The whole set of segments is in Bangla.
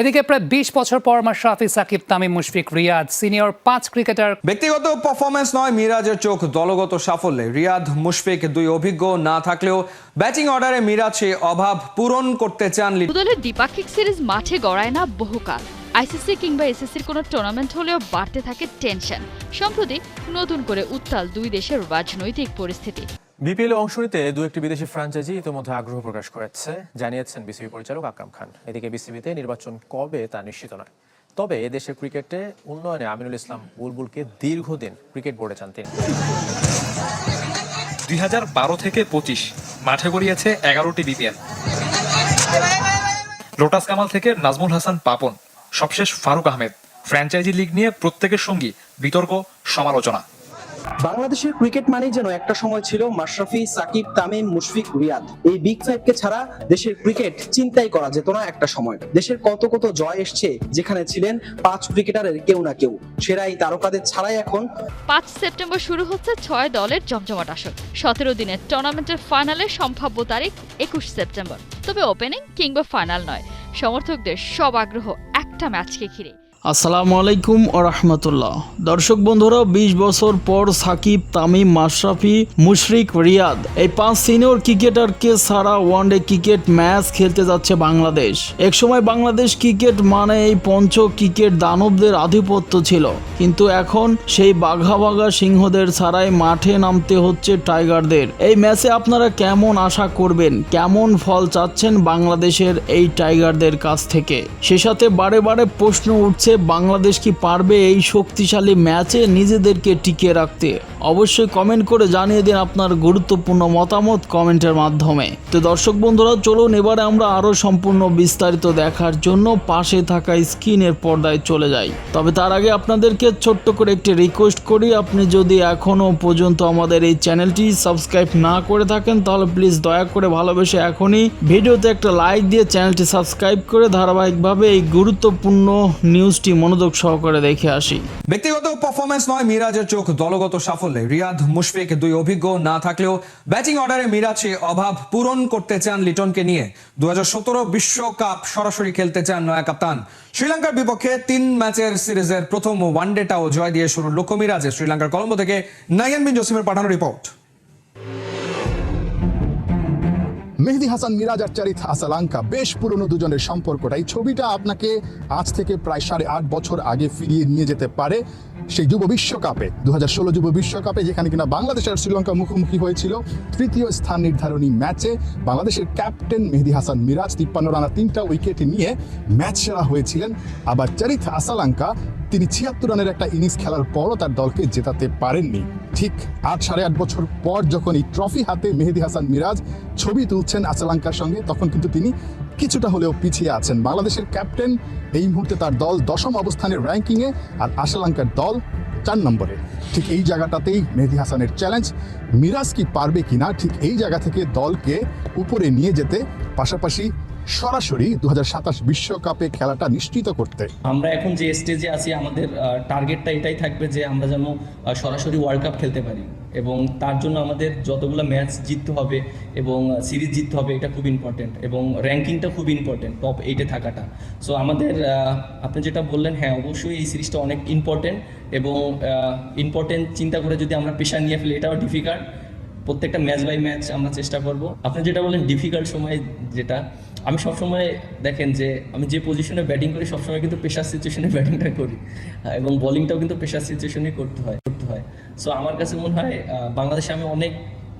এদিকে প্রায় বিশ বছর পর মাশরাফি সাকিব তামিম মুশফিক রিয়াদ সিনিয়র পাঁচ ক্রিকেটার। ব্যক্তিগত পারফরমেন্স নয় মিরাজের চোখ দলগত সাফল্যে। রিয়াদ মুশফিক দুই অভিজ্ঞ না থাকলেও ব্যাটিং অর্ডারে মিরাজ সেই অভাব পূরণ করতে চান দলের দ্বিপাক্ষিক সিরিজ মাঠে গড়ায় না বহুকাল। আইসিসি কিংবা এসএসসির কোনো টুর্নামেন্ট হলেও বাড়তে থাকে টেনশন সম্প্রতি নতুন করে উত্তাল দুই দেশের রাজনৈতিক পরিস্থিতি। বিপিএল অংশ নিতে দু একটি বিদেশি ফ্র্যাঞ্চাইজি ইতিমধ্যে আগ্রহ প্রকাশ করেছে, জানিয়েছেন বিসিবি পরিচালক আকরাম খান। এদিকে বিসিবিতে নির্বাচন কবে তা নিশ্চিত নয়। তবে এদেশের ক্রিকেটে উন্নয়নে আমিনুল ইসলাম বুলবুলকে দীর্ঘদিন ক্রিকেট বোর্ডে চান তিনি। দুই হাজার বারো থেকে পঁচিশ, মাঠে গড়িয়েছে এগারোটি বিপিএল। লোটাস কামাল থেকে নাজমুল হাসান পাপন, সবশেষ ফারুক আহমেদ। ফ্র্যাঞ্চাইজি লিগ নিয়ে প্রত্যেকের সঙ্গী বিতর্ক, সমালোচনা। বাংলাদেশের ক্রিকেট মানেই যেন একটা সময় ছিল মাশরাফি, সাকিব, তামিম, মুশফিক, রিয়াদ। এই বিগ ফাইভকে ছাড়া দেশের ক্রিকেট চিন্তাই করা যেত না একটা সময়। দেশের কত কত জয় এসছে যেখানে ছিলেন পাঁচ ক্রিকেটারের কেউ না কেউ। সেরা এই তারকাদের ছাড়াই এখন পাঁচ সেপ্টেম্বর শুরু হচ্ছে ছয় দলের জমজমাট আসর। সতেরো দিনের টুর্নামেন্টের ফাইনালের সম্ভাব্য তারিখ একুশ সেপ্টেম্বর। তবে ওপেনিং কিংবা ফাইনাল নয়। সমর্থকদের সব আগ্রহ একটা ম্যাচকে ঘিরে। আসসালামু আলাইকুম রহমতুল্লাহ। দর্শক বন্ধুরা, বিশ বছর পর সাকিব, তামিম মাশরাফি মুশরিক, রিয়াদ, এই পাঁচ সিনিয়র ক্রিকেটারকে সারা ওয়ানডে ক্রিকেট ম্যাচ খেলতে যাচ্ছে বাংলাদেশ। একসময় বাংলাদেশ ক্রিকেট মানে এই পঞ্চ ক্রিকেট দানবদের আধিপত্য ছিল। কিন্তু এখন সেই বাঘা বাঘা সিংহদের ছাড়াই মাঠে নামতে হচ্ছে টাইগারদের। এই ম্যাচে আপনারা কেমন আশা করবেন? কেমন ফল চাচ্ছেন বাংলাদেশের এই টাইগারদের কাছ থেকে? সে সাথে বারে বারে প্রশ্ন উঠছে বাংলাদেশ কি পারবে এই শক্তিশালী ম্যাচে নিজেদেরকে টিকিয়ে রাখতে? অবশ্যই কমেন্ট করে জানিয়ে দিন আপনার গুরুত্বপূর্ণ মতামত কমেন্টের মাধ্যমে। তো দর্শক বন্ধুরা, চলুন এবারে আমরা আরও সম্পূর্ণ বিস্তারিত দেখার জন্য পাশে থাকা স্ক্রিনের পর্দায় চলে যাই। তবে তার আগে আপনাদেরকে ছোট্ট করে একটি রিকোয়েস্ট করি, আপনি যদি এখনও পর্যন্ত আমাদের এই চ্যানেলটি সাবস্ক্রাইব না করে থাকেন, তাহলে প্লিজ দয়া করে ভালোবেসে এখনই ভিডিওতে একটা লাইক দিয়ে চ্যানেলটি সাবস্ক্রাইব করে ধারাবাহিকভাবে এই গুরুত্বপূর্ণ নিউজটি মনোযোগ সহকারে দেখে আসি। ব্যক্তিগত পারফরমেন্স নয়, মিরাজের চোখ দলগত সাফল্যে। রিয়াদ মুশফিক দুই অভিজ্ঞ না থাকলেও ব্যাটিং অর্ডারে মিরাজ অভাব পূরণ করতে চান লিটনকে নিয়ে। দু বিশ্বকাপ সরাসরি খেলতে চান নয়া কাপ্তান। শ্রীলঙ্কার বিপক্ষে তিন ম্যাচের সিরিজের প্রথম ওয়ানডেটাও জয় দিয়ে শুরু লক্ষ্য মিরাজের। শ্রীলঙ্কার কলম্বো থেকে নাইয়ান বিন জসিমের পাঠানো রিপোর্ট। মেহেদি হাসান, মিরাজ আর চারিথ আসালাঙ্কা বেশ পুরনো দুজনের সম্পর্কটা এই ছবিটা আপনাকে আজ থেকে প্রায় সাড়ে আট বছর আগে ফিরিয়ে নিয়ে যেতে পারে। সেই যুব বিশ্বকাপে দু হাজার ষোলো যুব বিশ্বকাপে, যেখানে কিনা বাংলাদেশ আর শ্রীলঙ্কা মুখোমুখি হয়েছিল, তৃতীয় স্থান নির্ধারণী ম্যাচে বাংলাদেশের ক্যাপ্টেন মেহেদি হাসান মিরাজ তিপ্পান্ন রানা তিনটা উইকেট নিয়ে ম্যাচ সেরা হয়েছিলেন। আবার চারিথ আসালাঙ্কা, তিনি ছিয়াত্তর রানের একটা ইনিংস খেলার পরও তার দলকে জেতাতে পারেননি। ঠিক আট সাড়ে আট বছর পর যখন এই ট্রফি হাতে মেহেদি হাসান মিরাজ ছবি তুলছেন আসালাঙ্কার সঙ্গে, তখন কিন্তু তিনি কিছুটা হলেও পিছিয়ে আছেন। বাংলাদেশের ক্যাপ্টেন এই মুহূর্তে তার দল দশম অবস্থানের র্যাঙ্কিংয়ে, আর আসালাঙ্কার দল চার নম্বরে। ঠিক এই জায়গাটাতেই মেহেদি হাসানের চ্যালেঞ্জ মিরাজ কি পারবে কিনা ঠিক এই জায়গা থেকে দলকে উপরে নিয়ে যেতে, পাশাপাশি সরাসরি দু বিশ্বকাপে খেলাটা নিশ্চিত করতে। আমরা এখন যে স্টেজে আছি, আমাদের টার্গেটটা এটাই থাকবে যে আমরা যেন সরাসরি ওয়ার্ল্ড কাপ খেলতে পারি। এবং তার জন্য আমাদের যতগুলো ম্যাচ জিততে হবে এবং সিরিজ জিততে হবে, এটা খুব ইম্পর্টেন্ট এবং র্যাঙ্কিংটা খুব ইম্পর্টেন্ট টপ এইটে থাকাটা। সো আমাদের আপনি যেটা বললেন হ্যাঁ অবশ্যই এই সিরিজটা অনেক ইম্পর্টেন্ট এবং ইম্পর্টেন্ট চিন্তা করে যদি আমরা পেশা নিয়ে ফেলি, এটাও ডিফিকাল্ট প্রত্যেকটা ম্যাচ বাই ম্যাচ আমরা চেষ্টা করব। আপনি যেটা বলেন ডিফিকাল্ট সময় যেটা, আমি সবসময় দেখেন যে, আমি যে পজিশনে ব্যাটিং করি, সবসময় কিন্তু পেশার সিচুয়েশনে ব্যাটিংটা করি। এবং বোলিংটাও কিন্তু পেশার সিচুয়েশনে করতে হয়। সো আমার কাছে মনে হয় বাংলাদেশে আমি অনেক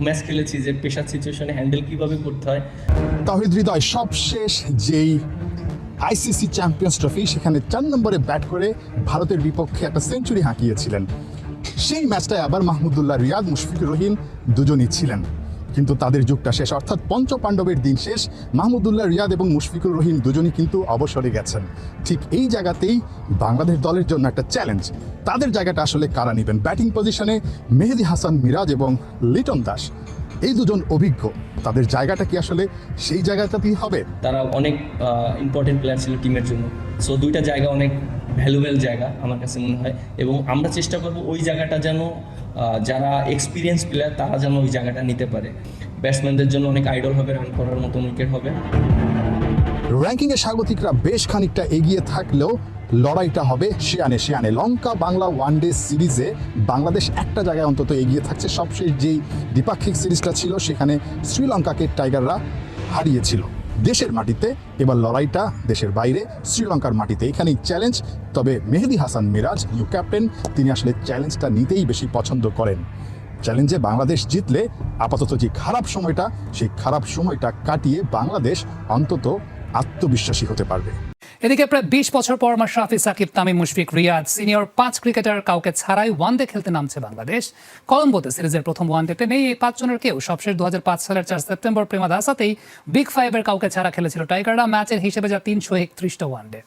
ম্যাচ খেলেছি যে পেশার সিচুয়েশনে হ্যান্ডেল কীভাবে করতে হয়। তাহিদ হৃদয়, সবশেষ যেই আইসিসি চ্যাম্পিয়ন্স ট্রফি সেখানে চার নম্বরে ব্যাট করে ভারতের বিপক্ষে একটা সেঞ্চুরি হাঁকিয়েছিলেন। সেই ম্যাচটায় আবার মাহমুদুল্লাহ রিয়াদ, মুশফিকুর রহিম দুজনই ছিলেন। কিন্তু তাদের যুগটা শেষ। অর্থাৎ পঞ্চ পাণ্ডবের দিন শেষ মাহমুদুল্লাহ রিয়াদ এবং মুশফিকুর রহিম দুজনই কিন্তু অবসরে গেছেন। ঠিক এই জায়গাতেই বাংলাদেশ দলের জন্য একটা চ্যালেঞ্জ তাদের জায়গাটা আসলে কারা নেবেন? ব্যাটিং পজিশনে মেহেদি হাসান মিরাজ এবং লিটন দাস। এই দুজন অভিজ্ঞ। তাদের জায়গাটা কি আসলে সেই জায়গাটাতেই হবে? তারা অনেক ইম্পর্টেন্ট প্লেয়ার ছিল টিমের জন্য। সো দুইটা জায়গা অনেক ভ্যালুয়েবল জায়গা আমার কাছে মনে হয়। এবং আমরা চেষ্টা করব ওই জায়গাটা যেন যারা এক্সপিরিয়েন্স প্লেয়ার তারা যেন ওই জায়গাটা নিতে পারে। ব্যাটসম্যানদের জন্য অনেক আইডল হবে রান করার মতো উইকেট হবে। র্যাঙ্কিংয়ে স্বাগতিকরা বেশ খানিকটা এগিয়ে থাকলেও লড়াইটা হবে শিয়ানে শিয়ানে লঙ্কা বাংলা ওয়ানডে সিরিজে বাংলাদেশ একটা জায়গায় অন্তত এগিয়ে থাকছে। সবশেষ যেই দ্বিপাক্ষিক সিরিজটা ছিল, সেখানে শ্রীলঙ্কাকে টাইগাররা হারিয়েছিল। দেশের মাটিতে, এবার লড়াইটা দেশের বাইরে, শ্রীলঙ্কার মাটিতে। এখানেই চ্যালেঞ্জ তবে মেহেদি হাসান মিরাজ নিউ ক্যাপ্টেন তিনি আসলে চ্যালেঞ্জটা নিতেই বেশি পছন্দ করেন। চ্যালেঞ্জে বাংলাদেশ জিতলে আপাতত যে খারাপ সময়টা, সেই খারাপ সময়টা কাটিয়ে বাংলাদেশ অন্তত আত্মবিশ্বাসী হতে পারবে। এদিকে প্রায় বিশ বছর পর মাশরাফি সাকিব, তামিম, মুশফিক, রিয়াদ সিনিয়র পাঁচ ক্রিকেটার কাউকে ছাড়াই ওয়ানডে খেলতে নামছে বাংলাদেশ। কলম্বোতে সিরিজের প্রথম ওয়ানডেতে নেই এই পাঁচজনের কেউ। সবশেষ দু হাজার পাঁচ সালের চার সেপ্টেম্বর প্রেমা দাসাতেই বিগ ফাইভের কাউকে ছাড়া খেলেছিল টাইগাররা। ম্যাচের হিসেবে যা তিনশো একত্রিশটা ওয়ানডে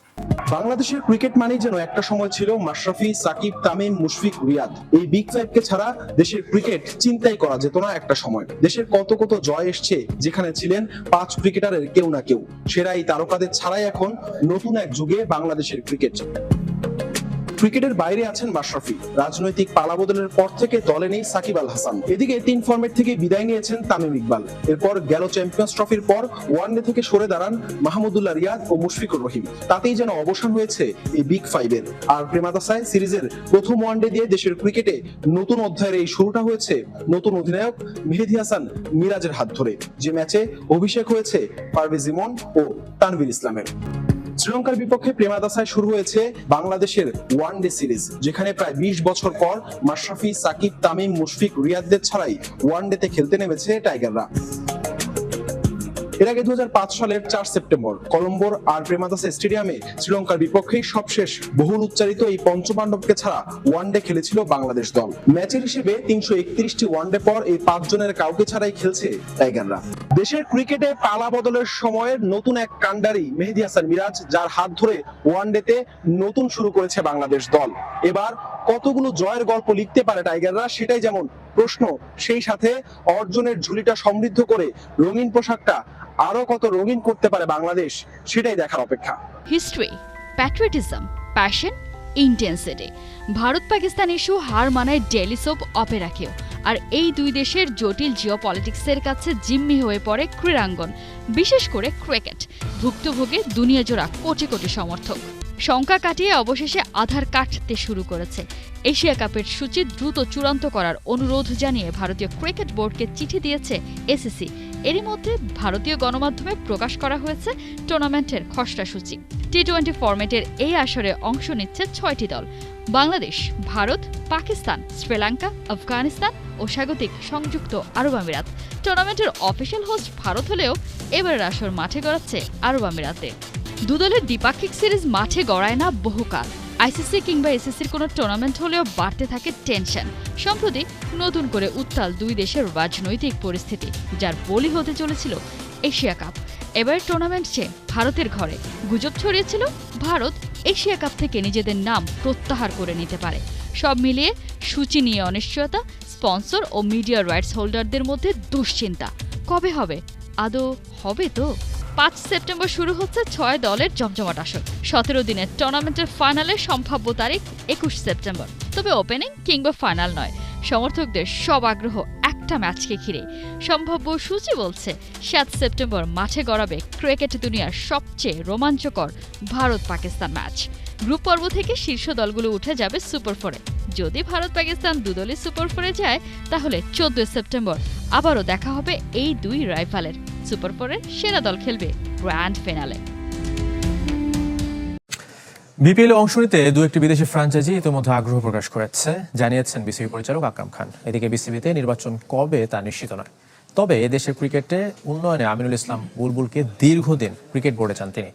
বাংলাদেশের ক্রিকেট মানেই যেন একটা সময় ছিল মাশরাফি, সাকিব, তামিম, মুশফিক, রিয়াদ। এই বিগ ফাইভকে ছাড়া দেশের ক্রিকেট চিন্তাই করা যেত না একটা সময়। দেশের কত কত জয় এসছে যেখানে ছিলেন পাঁচ ক্রিকেটারের কেউ না কেউ। সেরা এই তারকাদের ছাড়াই এখন নতুন এক যুগে বাংলাদেশের ক্রিকেট ক্রিকেটের বাইরে আছেন মাশরাফি রাজনৈতিক পালাবদলের পর থেকে দলে নেই সাকিব আল হাসান। এদিকে তিন ফর্মেট থেকে বিদায় নিয়েছেন তামিম ইকবাল। এরপর গেল চ্যাম্পিয়ন্স ট্রফির পর ওয়ানডে থেকে সরে দাঁড়ান মাহমুদুল্লাহ রিয়াদ ও মুশফিকুর রহিম। তাতেই যেন অবসান হয়েছে এই বিগ ফাইভের। আর প্রেমাদাসায় সিরিজের প্রথম ওয়ানডে দিয়ে দেশের ক্রিকেটে নতুন অধ্যায়ের এই শুরুটা হয়েছে নতুন অধিনায়ক মেহেদি হাসান মিরাজের হাত ধরে। যে ম্যাচে অভিষেক হয়েছে পারভেজ ইমন ও তানভীর ইসলামের। শ্রীলঙ্কার বিপক্ষে প্রেমাদাসায় শুরু হয়েছে বাংলাদেশের ওয়ান ডে সিরিজ, যেখানে প্রায় বিশ বছর পর মাশরাফি, সাকিব, তামিম, মুশফিক, রিয়াদদের ছাড়াই ওয়ান ডেতে খেলতে নেমেছে টাইগাররা। এর আগে দু সালের চার সেপ্টেম্বর কলম্বোর আর প্রেমাদাসা স্টেডিয়ামে শ্রীলঙ্কার বিপক্ষেই সবশেষ বহুল উচ্চারিত এই পঞ্চপাণ্ডবকে ছাড়া ওয়ানডে খেলেছিল বাংলাদেশ দল। ম্যাচের হিসেবে তিনশো একত্রিশটি ওয়ানডে পর এই পাঁচজনের কাউকে ছাড়াই খেলছে টাইগাররা। দেশের ক্রিকেটে পালা বদলের সময়ের নতুন এক কান্ডারি মেহেদি হাসান মিরাজ, যার হাত ধরে ওয়ানডেতে নতুন শুরু করেছে বাংলাদেশ দল। এবার কতগুলো জয়ের গল্প লিখতে পারে টাইগাররা, সেটাই যেমন প্রশ্ন। সেই সাথে অর্জনের ঝুলিটা সমৃদ্ধ করে রঙিন পোশাকটা আরও কত রঙিন করতে পারে বাংলাদেশ, সেটাই দেখার অপেক্ষা। History patriotism passion intensity Bharat Pakistan issue হার মানায় ডেলি সোপ অপেরাকেও। আর এই দুই দেশের জটিল জিও পলিটিক্সের কাছে জিম্মি হয়ে পড়ে ক্রীড়াঙ্গন, বিশেষ করে ক্রিকেট ভুক্তভোগে দুনিয়া জোড়া কোটি কোটি সমর্থক। শঙ্কা কাটিয়ে অবশেষে আধার কাটতে শুরু করেছে। এশিয়া কাপের সূচি দ্রুত চূড়ান্ত করার অনুরোধ জানিয়ে ভারতীয় ক্রিকেট বোর্ডকে চিঠি দিয়েছে এসিসি। এরই মধ্যে ভারতীয় গণমাধ্যমে প্রকাশ করা হয়েছে টুর্নামেন্টের খসড়া সূচি। টি টোয়েন্টি ফরম্যাটের এই আসরে অংশ নিচ্ছে ছয়টি দল। বাংলাদেশ, ভারত, পাকিস্তান, শ্রীলঙ্কা, আফগানিস্তান ও স্বাগতিক সংযুক্ত আরব আমিরাত। টুর্নামেন্টের অফিসিয়াল হোস্ট ভারত হলেও এবারের আসর মাঠে গড়াচ্ছে আরব আমিরাতে। দুদলের দ্বিপাক্ষিক সিরিজ মাঠে গড়ায় না বহুকাল। আইসিসি কিংবা এসিসির কোনো টুর্নামেন্ট হলেও বাড়তে থাকে টেনশন সম্প্রতি নতুন করে উত্তাল দুই দেশের রাজনৈতিক পরিস্থিতি, যার বলি হতে চলেছিল এশিয়া কাপ। এবার টুর্নামেন্ট চেয়ে ভারতের ঘরে। গুজব ছড়িয়েছিল, ভারত এশিয়া কাপ থেকে নিজেদের নাম প্রত্যাহার করে নিতে পারে। সব মিলিয়ে সূচি নিয়ে অনিশ্চয়তা স্পন্সর ও মিডিয়া রাইটস হোল্ডারদের মধ্যে দুশ্চিন্তা। কবে হবে? আদৌ হবে তো? পাঁচ সেপ্টেম্বর শুরু হচ্ছে ছয় দলের জমজমাট আসর। সতেরো দিনের টুর্নামেন্টের ফাইনালে সম্ভাব্য তারিখ একুশ সেপ্টেম্বর। তবে ওপেনিং কিংবা ফাইনাল নয়। সমর্থকদের সব আগ্রহ একটা ম্যাচকে ঘিরে সম্ভাব্য সূচি বলছে, সাত সেপ্টেম্বর মাঠে গড়াবে ক্রিকেট দুনিয়ার সবচেয়ে রোমাঞ্চকর ভারত পাকিস্তান ম্যাচ। গ্রুপ পর্ব থেকে শীর্ষ দলগুলো উঠে যাবে সুপার ফোরে। যদি ভারত পাকিস্তান দুদলই সুপার ফোরে যায়, তাহলে চোদ্দই সেপ্টেম্বর আবারও দেখা হবে এই দুই রাইফালের। সুপার ফোরের সেরা দল খেলবে গ্র্যান্ড ফিনালে। বিপিএল অংশ নিতে দু একটি বিদেশি ফ্র্যাঞ্চাইজি ইতিমধ্যে আগ্রহ প্রকাশ করেছে জানিয়েছেন বিসিবি পরিচালক আকরাম খান। এদিকে বিসিবিতে নির্বাচন কবে তা নিশ্চিত নয়। তবে এদেশের ক্রিকেটে উন্নয়নে আমিনুল ইসলাম বুলবুলকে দীর্ঘদিন ক্রিকেট বোর্ডে চান তিনি।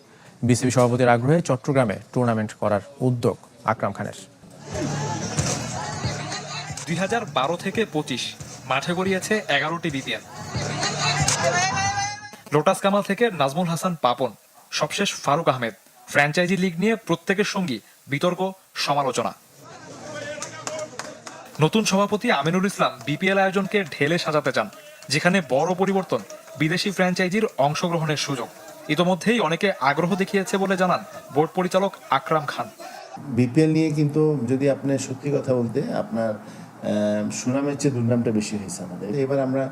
বিসিবি সভাপতির আগ্রহে চট্টগ্রামে টুর্নামেন্ট করার উদ্যোগ আকরাম খানের। দুই থেকে পঁচিশ মাঠে গড়িয়েছে এগারোটি বিপিএল। লোটাস কামাল থেকে নাজমুল হাসান পাপন, সবশেষ ফারুক আহমেদ, ফ্র্যাঞ্চাইজি লিগ নিয়ে প্রত্যেকের সঙ্গী বিতর্ক, সমালোচনা। নতুন সভাপতি আমিনুল ইসলাম বিপিএল আয়োজনকে ঢেলে সাজাতে চান, যেখানে বড় পরিবর্তন বিদেশি ফ্র্যাঞ্চাইজির অংশগ্রহণের সুযোগ। ইতোমধ্যেই অনেকে আগ্রহ দেখিয়েছে বলে জানান বোর্ড পরিচালক আকরাম খান। বিপিএল নিয়ে কিন্তু যদি আপনি সত্যি কথা বলতে আপনার সুনামের চেয়ে দুর্নামটা বেশি হয়েছে আমাদের। এবার আমরা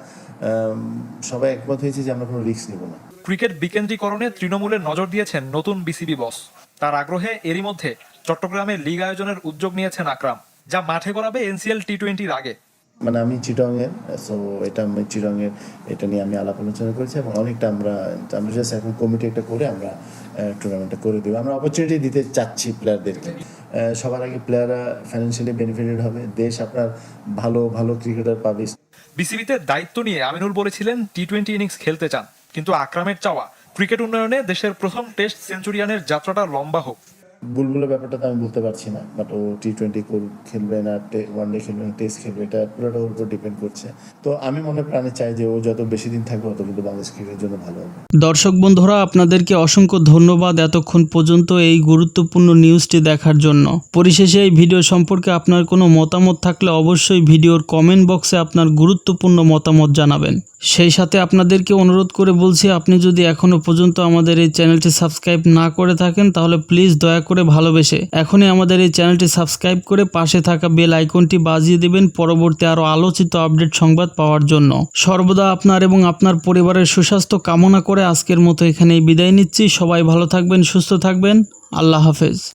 সবাই একমত হয়েছে যে আমরা কোনো রিস্ক নেব না। ক্রিকেট বিকেন্দ্রীকরণে তৃণমূলের নজর দিয়েছেন নতুন বিসিবি বস। তার আগ্রহে এরই মধ্যে চট্টগ্রামে লিগ আয়োজনের উদ্যোগ নিয়েছেন আকরাম, যা মাঠে গড়াবে এনসিএল টি টোয়েন্টির আগে। মানে আমি চিটংয়ের সো এটা আমি চিটংয়ের, এটা নিয়ে আমি আলাপ আলোচনা করেছি এবং অনেকটা আমরা আমরা জাস্ট এখন কমিটি একটা করে আমরা টুর্নামেন্টটা করে দেবো। আমরা অপরচুনিটি দিতে চাচ্ছি প্লেয়ারদেরকে সবার আগে প্লেয়াররা ফাইন্যান্সিয়ালি বেনিফিটেড হবে। দেশ আপনার ভালো ভালো ক্রিকেটার পাবে। বিসিবিতে দায়িত্ব নিয়ে আমিনুল বলেছিলেন টি টোয়েন্টি ইনিংস খেলতে চান। কিন্তু আকরামের চাওয়া ক্রিকেট উন্নয়নে দেশের প্রথম টেস্ট সেঞ্চুরিয়ানের যাত্রাটা লম্বা হোক। বুলবুলের ব্যাপারটা তো আমি বলতে পারছি না বাট ও টি টোয়েন্টি খেলবে না ওয়ান ডে খেলবে না টেস্ট খেলবে, এটা পুরোটা ওর উপর ডিপেন্ড করছে। তো আমি মনে প্রাণে চাই যে ও যত বেশি দিন থাকবে তত কিন্তু বাংলাদেশ ক্রিকেটের জন্য ভালো হবে। দর্শক বন্ধুরা, আপনাদেরকে অসংখ্য ধন্যবাদ এতক্ষণ পর্যন্ত এই গুরুত্বপূর্ণ নিউজটি দেখার জন্য। পরিশেষে এই ভিডিও সম্পর্কে আপনার কোনো মতামত থাকলে অবশ্যই ভিডিওর কমেন্ট বক্সে আপনার গুরুত্বপূর্ণ মতামত জানাবেন। সেই সাথে আপনাদেরকে অনুরোধ করে বলছি, আপনি যদি এখনও পর্যন্ত আমাদের এই চ্যানেলটি সাবস্ক্রাইব না করে থাকেন, তাহলে প্লিজ দয়া করে ভালোবেসে। এখনই আমাদের এই চ্যানেলটি সাবস্ক্রাইব করে পাশে থাকা বেল আইকনটি বাজিয়ে দেবেন পরবর্তী আরও আলোচিত আপডেট সংবাদ পাওয়ার জন্য। সর্বদা আপনার এবং আপনার পরিবারের সুস্বাস্থ্য কামনা করে আজকের মতো এখানেই বিদায় নিচ্ছি। সবাই ভালো থাকবেন, সুস্থ থাকবেন। আল্লাহ হাফেজ।